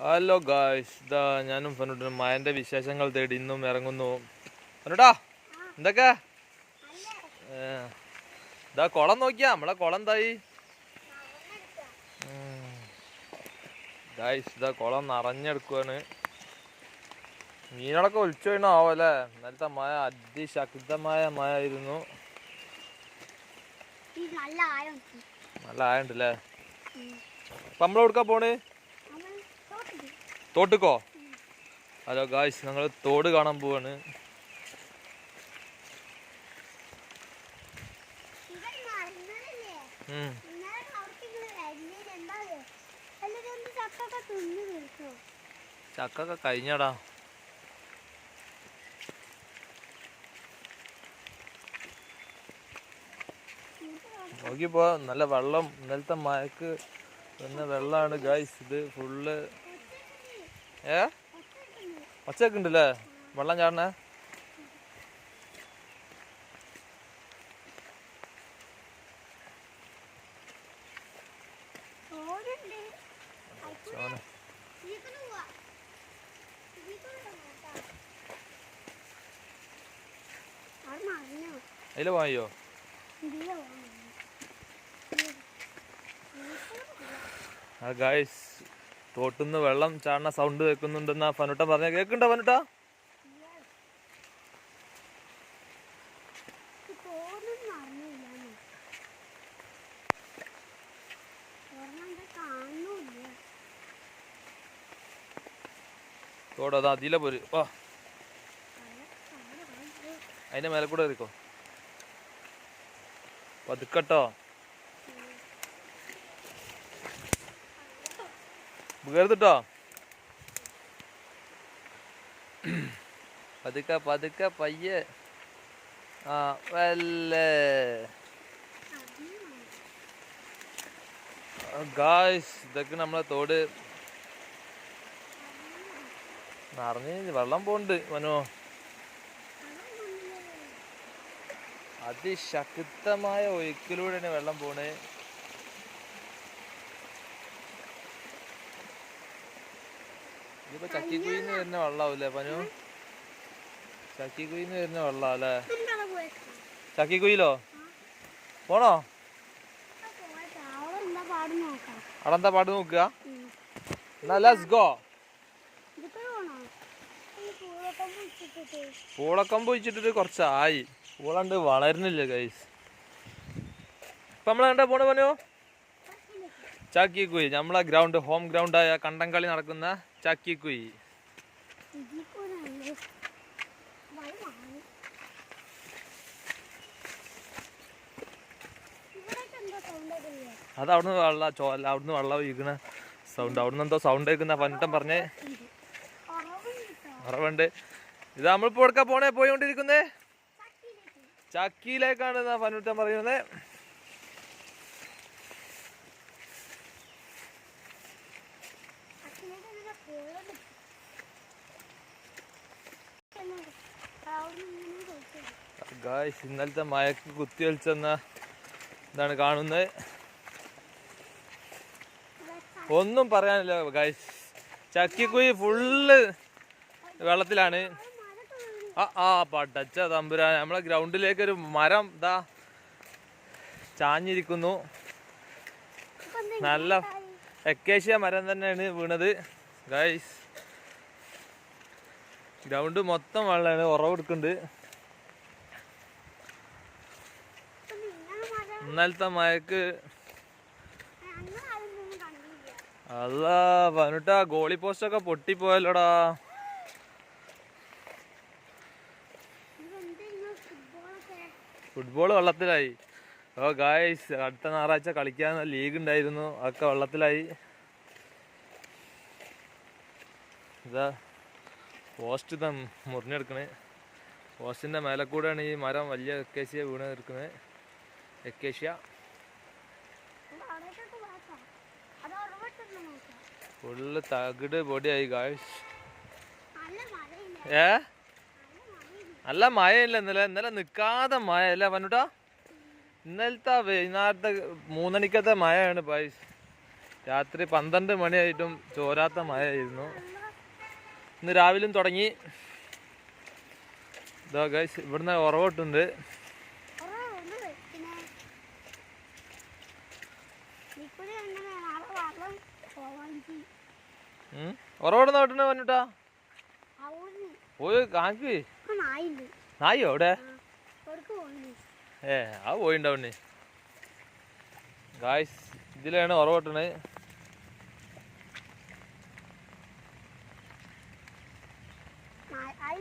Hello guys ഇതാ ഞാനും ഫനുട്ടനും മായന്റെ വിശേഷങ്ങൾ തേടി ഇന്നും ഇറങ്ങുന്നു. ഫനുട്ടാ എന്തൊക്കെ? ഇതാ കുളം നോക്കിയാ നമ്മളെ കുളം എന്തായി? ഗായ്സ് ഇതാ കുളം നിറഞ്ഞെടുക്കുവാണ്. മീനുകളൊക്കെ ഒലിച്ചു വീണോ ആവല്ലേ ഇന്നലത്തെ മഴ അതിശക്തമായ മഴ ആയിരുന്നു നല്ല നല്ല ആയുണ്ടല്ലേ അപ്പൊ നമ്മളെവിടുക്കാ പോണേ? തോട്ടുക്കോ? ഹലോ ഗായ്സ് ഞങ്ങൾ തോട് കാണാൻ പോവാണ്. ചക്കൊക്കെ കഴിഞ്ഞടാ. നോക്കിപ്പോ നല്ല വെള്ളം ഇന്നലത്തെ മഴക്ക് വെള്ളമാണ് ഗായ്സ് ഇത് ഫുള്ള് ഏ? ഒച്ചയൊക്കെ ഉണ്ടല്ലേ വെള്ളം ചാടണേ. തോടുണ്ട്. ചോനെ. ഇതിൽ പോവാ ഇതിൽ നോക്കാം അത് മറിഞ്ഞോ അതിൽ വാങ്ങിയോ ആ ഗായ്സ് തോട്ടുന്ന് വെള്ളം ചാടുന്ന സൗണ്ട് കേൾക്കുന്നുണ്ടെന്നാ ഫനുട്ട പറഞ്ഞ. കേക്കണ്ട ഫനുട്ട? തോട് അതാ അതിലെ പോര്. വാ. അതിന്റെ മേലെ കൂടെ കയറിക്കോ. പതുക്കട്ടോ. കയറുത്തിട്ടോ പതുക്കെ പതുക്കെ പയ്യെ. ആ വല്ലേ. ഗായ്സ് ഇതൊക്കെ നമ്മളെ തോട്. നിറഞ്ഞ് വെള്ളം പോണ്ട് മനോ. അതിശക്തമായ ഒഴുക്കിലൂടെയാണ് വെള്ളം പോണേ. ഇതിപ്പോ ചക്കിക്കുയിന്ന് വരുന്ന വെള്ളാവൂലേ പനു? ചക്കിക്കുയിന്ന് വരുന്ന വെള്ളാവല്ലേ ചക്കിക്കുയിലോ പോണോ? അടന്താ പാട് നോക്കുക? എന്നാ ലെറ്റ്സ് ഗോ പൂളക്കമ്പ് വെച്ചിട്ട് കുറച്ചായി. പൂളണ്ട് വളരുന്നില്ല ഗൈസ് ഇപ്പൊ നമ്മളെ കണ്ടാ പോണ പനു? ചാക്കിക്കുയി നമ്മളെ ഗ്രൗണ്ട് ഹോം ഗ്രൗണ്ട് ഗ്രൗണ്ടായ കണ്ടംകളി നടക്കുന്ന ചാക്കിക്കുയി. അത് അവിടുന്ന് വെള്ള ചോല അവിടുന്ന് വെള്ളം ഒഴിക്കണ സൗണ്ട് അവിടുന്ന് എന്തോ സൗണ്ട് കേൾക്കുന്ന പണ്ടം പറഞ്ഞേ. ഉറവുണ്ട് ഇത് നമ്മളിപ്പോ എടുക്കാൻ പോണേ? പോയിക്കൊണ്ടിരിക്കുന്നേ ചക്കിയിലേക്കാണ് പന്നിട്ടം പറയുന്നത്. ഗായ്സ് ഇന്നലത്തെ മയക്ക് കുത്തി വലിച്ചെന്ന ഇതാണ് കാണുന്നത്. ഒന്നും പറയാനില്ല ഗായ്സ് ചക്കിക്കുയി ഫുള്ള് വെള്ളത്തിലാണ്. ആ ആ പടച്ച തമ്പുരാൻ നമ്മളെ ഗ്രൗണ്ടിലേക്കൊരു മരം ഇതാ ചാഞ്ഞിരിക്കുന്നു. നല്ല എക്കേഷ്യ മരം തന്നെയാണ് വീണത്. ഗൈസ് ഗ്രൗണ്ട് മൊത്തം വെള്ളമാണ് ഉറവെടുക്കുന്നുണ്ട്. ഇന്നലത്തെ മഴക്ക് അല്ല പതിനെട്ടാ ഗോളി പോസ്റ്റൊക്കെ പൊട്ടിപ്പോയല്ലോടാ. ഫുട്ബോൾ വെള്ളത്തിലായി. ഓ ഗായ്സ് അടുത്ത ഞായറാഴ്ച കളിക്കാൻ ലീഗ് ഉണ്ടായിരുന്നു അതൊക്കെ വെള്ളത്തിലായി. ഇതാ. പോസ്റ്റ് ഇതാ മുറിഞ്ഞെടുക്കണേ. പോസ്റ്റിന്റെ മേലെ കൂടെയാണ് ഈ മരം വലിയ എക്കേഷ്യ വീണ് നിൽക്കുന്നത് എക്കേഷ്യ ഫുള്ള് തകിട് പൊടിയായി കാഴ്ച ഏ? നല്ല മഴയില്ല ഇന്നലെ. ഇന്നലെ നിൽക്കാതെ മഴ അല്ലേ പന്നുട്ടാ? ഇന്നലത്തെ വൈകുന്നേരത്തെ മൂന്നണിക്കത്തെ മഴയാണ് പായസ് രാത്രി പന്ത്രണ്ട് മണിയായിട്ടും ചോരാത്ത മഴയായിരുന്നു. ഇന്ന് രാവിലെയും തുടങ്ങി. ഇതാ ഗൈസ് ഇവിടുന്ന് ഉറവട്ടുണ്ട്. ഉറവടുന്ന വീട്ടിന് വന്നിട്ടാ പോയി കാണിക്ക്. നായോ അവിടെ? ഏ ആ പോയിണ്ടാവണേ ഗായ്സ് ഇതിലാണ് ഉറവട്ടണേ.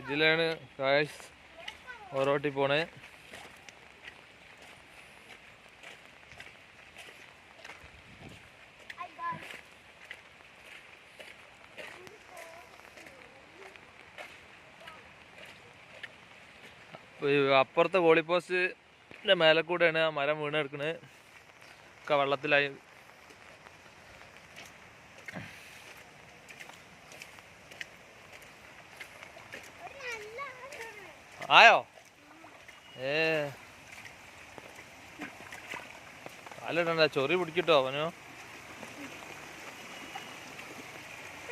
ഇതിലാണ് കായസ് ഓരോട്ടി പോണേ. അപ്പുറത്തെ ഗോളി പോസ്റ്റിന്റെ മേലെ കൂടെയാണ് ആ മരം വീണെടുക്കുന്നത് ഒക്കെ വെള്ളത്തിലായി ഒരു നല്ല ആളാണ്. ആയോ? ഏ. കാലിടണ്ട ചൊറി പിടിക്കട്ടോ അവനോ.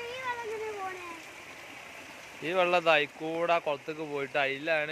ഈ വെള്ളം എങ്ങനെയാ പോണേ ഈ വെള്ളം ഇതാ കൂടെ കുളത്തേക്ക് പോയിട്ട് അതിലാണ്